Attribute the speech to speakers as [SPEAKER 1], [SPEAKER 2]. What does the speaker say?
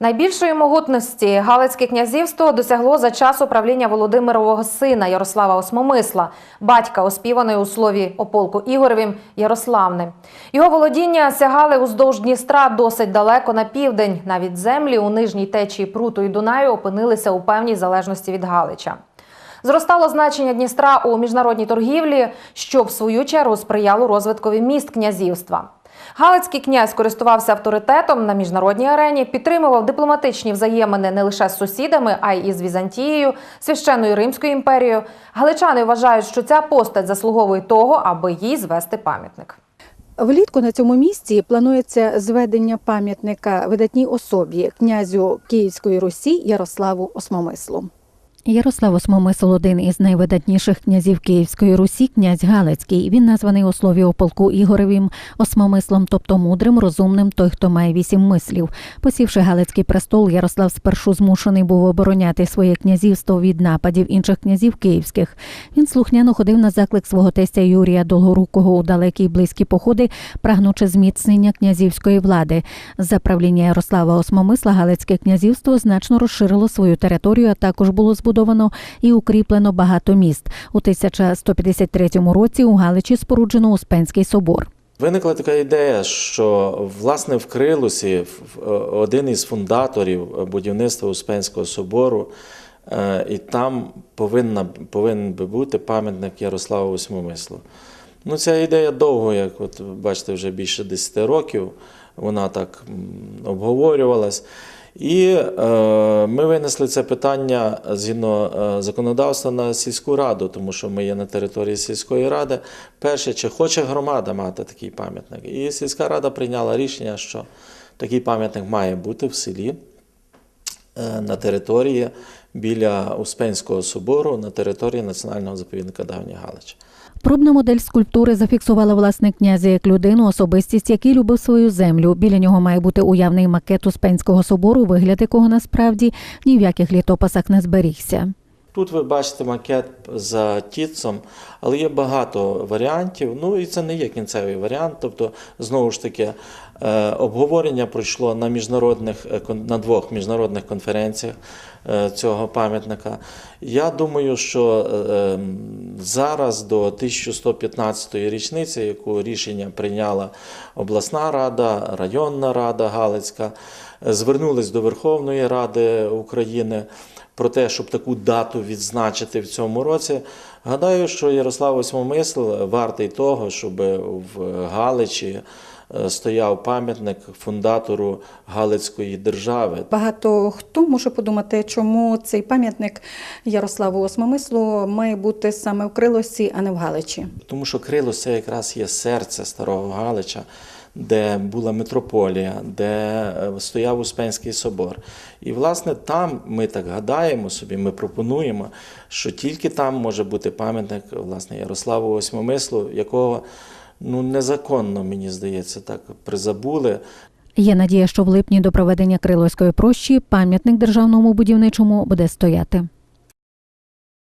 [SPEAKER 1] Найбільшої могутності Галицьке князівство досягло за час управління Володимирового сина Ярослава Осмомисла, батька оспіваної у слові о полку Ігоревім Ярославни. Його володіння сягали уздовж Дністра досить далеко на південь. Навіть землі у нижній течії Пруту і Дунаю опинилися у певній залежності від Галича. Зростало значення Дністра у міжнародній торгівлі, що в свою чергу сприяло розвиткові міст князівства. Галицький князь користувався авторитетом на міжнародній арені, підтримував дипломатичні взаємини не лише з сусідами, а й із Візантією, священною Римською імперією. Галичани вважають, що ця постать заслуговує того, аби їй звести пам'ятник.
[SPEAKER 2] Влітку на цьому місці планується зведення пам'ятника видатній особі князю Київської Русі Ярославу Осмомислу.
[SPEAKER 3] Ярослав Осмомисл – один із найвидатніших князів Київської Русі, князь Галицький. Він названий у слові о полку Ігоревім осмомислом, тобто мудрим, розумним, той, хто має вісім мислів. Посівши Галицький престол, Ярослав спершу змушений був обороняти своє князівство від нападів інших князів київських. Він слухняно ходив на заклик свого тестя Юрія Долгорукого у далекі й близькі походи, прагнучи зміцнення князівської влади. За правління Ярослава Осмомисла Галицьке князівство значно розширило свою територію, а також було збудовано і укріплено багато міст. У 1153 році у Галичі споруджено Успенський собор.
[SPEAKER 4] Виникла така ідея, що власне в Крилусі один із фундаторів будівництва Успенського собору, е, і там повинна, повинен би бути пам'ятник Ярославу Восьмомислу. Ну, ця ідея довго, як от бачите, вже більше 10 років, вона так обговорювалась. І е, ми винесли це питання згідно е, законодавства на сільську раду, тому що ми є на території сільської ради. Перше, чи хоче громада мати такий пам'ятник. І сільська рада прийняла рішення, що такий пам'ятник має бути в селі е, на території біля Успенського собору, на території Національного заповідника Давня Галич.
[SPEAKER 3] Пробна модель скульптури зафіксувала власне князя як людину, особистість, який любив свою землю. Біля нього має бути уявний макет Успенського собору, вигляд якого насправді ні в яких літописах не зберігся.
[SPEAKER 4] Тут ви бачите макет за тітцом, але є багато варіантів. Ну і це не є кінцевий варіант. Тобто, знову ж таки, е, обговорення пройшло на міжнародних е, на двох міжнародних конференціях е, цього пам'ятника. Я думаю, що зараз до 1115-ї річниці, яку рішення прийняла обласна рада, районна рада Галицька, звернулись до Верховної Ради України про те, щоб таку дату відзначити в цьому році. Гадаю, що Ярослав Восьмомисл вартий того, щоб в Галичі е, стояв пам'ятник фундатору Галицької держави.
[SPEAKER 2] Багато хто може подумати, чому цей пам'ятник Ярославу Осмомислу має бути саме в Крилосі, а не в Галичі.
[SPEAKER 4] Тому що Крилос це якраз є серце старого Галича, де була митрополія, де е, стояв Успенський собор. І, власне, там ми так гадаємо собі, ми пропонуємо, що тільки там може бути пам'ятник власне, Ярославу Восьмомислу, якого ну, незаконно, мені здається, так призабули.
[SPEAKER 3] Є надія, що в липні до проведення Криловської прощі пам'ятник державному будівничому буде стояти.